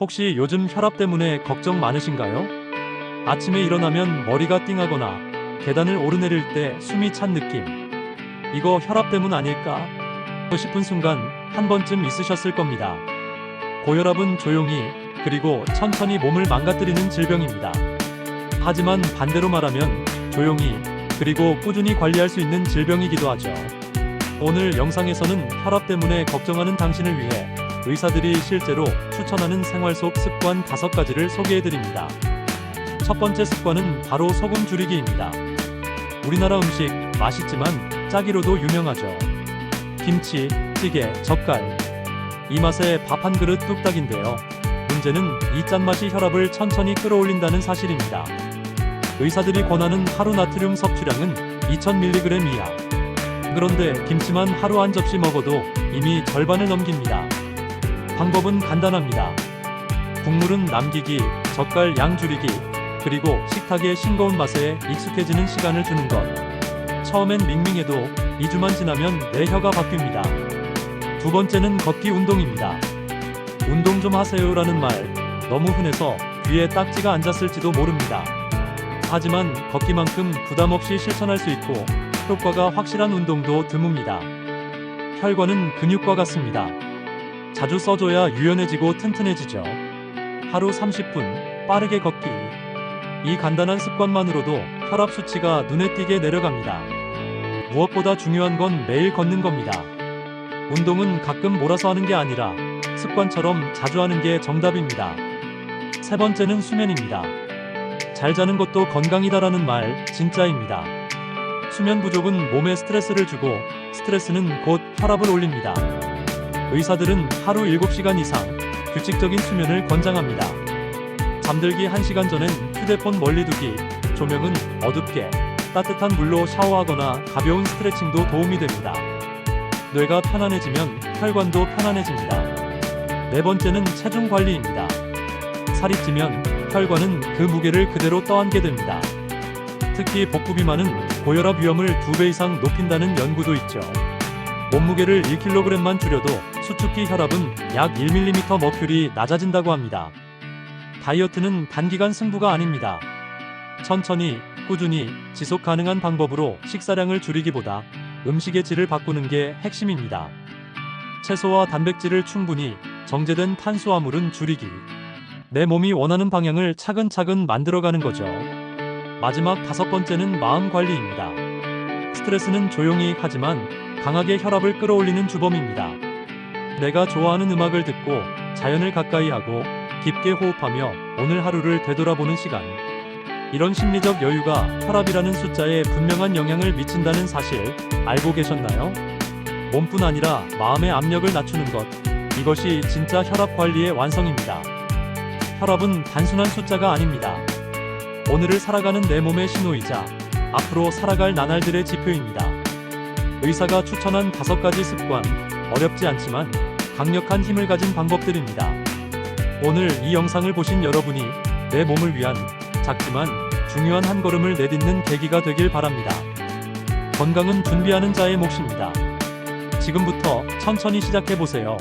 혹시 요즘 혈압 때문에 걱정 많으신가요? 아침에 일어나면 머리가 띵하거나 계단을 오르내릴 때 숨이 찬 느낌. 이거 혈압 때문 아닐까? 싶은 순간 한 번쯤 있으셨을 겁니다. 고혈압은 조용히 그리고 천천히 몸을 망가뜨리는 질병입니다. 하지만 반대로 말하면 조용히 그리고 꾸준히 관리할 수 있는 질병이기도 하죠. 오늘 영상에서는 혈압 때문에 걱정하는 당신을 위해 의사들이 실제로 추천하는 생활 속 습관 5가지를 소개해 드립니다. 첫 번째 습관은 바로 소금 줄이기입니다. 우리나라 음식 맛있지만 짜기로도 유명하죠. 김치, 찌개, 젓갈. 이 맛에 밥 한 그릇 뚝딱인데요. 문제는 이 짠맛이 혈압을 천천히 끌어올린다는 사실입니다. 의사들이 권하는 하루 나트륨 섭취량은 2000mg 이하. 그런데 김치만 하루 한 접시 먹어도 이미 절반을 넘깁니다. 방법은 간단합니다. 국물은 남기기, 젓갈 양 줄이기, 그리고 식탁의 싱거운 맛에 익숙해지는 시간을 주는 것. 처음엔 밍밍해도 2주만 지나면 내 혀가 바뀝니다. 두 번째는 걷기 운동입니다. 운동 좀 하세요라는 말 너무 흔해서 귀에 딱지가 앉았을지도 모릅니다. 하지만 걷기만큼 부담 없이 실천할 수 있고 효과가 확실한 운동도 드뭅니다. 혈관은 근육과 같습니다. 자주 써줘야 유연해지고 튼튼해지죠. 하루 30분 빠르게 걷기. 이 간단한 습관만으로도 혈압 수치가 눈에 띄게 내려갑니다. 무엇보다 중요한 건 매일 걷는 겁니다. 운동은 가끔 몰아서 하는 게 아니라 습관처럼 자주 하는 게 정답입니다. 세 번째는 수면입니다. 잘 자는 것도 건강이다라는 말 진짜입니다. 수면 부족은 몸에 스트레스를 주고 스트레스는 곧 혈압을 올립니다. 의사들은 하루 7시간 이상 규칙적인 수면을 권장합니다. 잠들기 1시간 전엔 휴대폰 멀리 두기, 조명은 어둡게, 따뜻한 물로 샤워하거나 가벼운 스트레칭도 도움이 됩니다. 뇌가 편안해지면 혈관도 편안해집니다. 네 번째는 체중 관리입니다. 살이 찌면 혈관은 그 무게를 그대로 떠안게 됩니다. 특히 복부 비만은 고혈압 위험을 2배 이상 높인다는 연구도 있죠. 몸무게를 1kg만 줄여도 수축기 혈압은 약 1mm 머큐리 낮아진다고 합니다. 다이어트는 단기간 승부가 아닙니다. 천천히, 꾸준히, 지속 가능한 방법으로 식사량을 줄이기보다 음식의 질을 바꾸는 게 핵심입니다. 채소와 단백질을 충분히, 정제된 탄수화물은 줄이기. 내 몸이 원하는 방향을 차근차근 만들어가는 거죠. 마지막 다섯 번째는 마음 관리입니다. 스트레스는 조용히 하지만 강하게 혈압을 끌어올리는 주범입니다. 내가 좋아하는 음악을 듣고 자연을 가까이 하고 깊게 호흡하며 오늘 하루를 되돌아보는 시간. 이런 심리적 여유가 혈압이라는 숫자에 분명한 영향을 미친다는 사실 알고 계셨나요? 몸뿐 아니라 마음의 압력을 낮추는 것. 이것이 진짜 혈압 관리의 완성입니다. 혈압은 단순한 숫자가 아닙니다. 오늘을 살아가는 내 몸의 신호이자 앞으로 살아갈 나날들의 지표입니다. 의사가 추천한 다섯 가지 습관, 어렵지 않지만 강력한 힘을 가진 방법들입니다. 오늘 이 영상을 보신 여러분이 내 몸을 위한 작지만 중요한 한 걸음을 내딛는 계기가 되길 바랍니다. 건강은 준비하는 자의 몫입니다. 지금부터 천천히 시작해 보세요.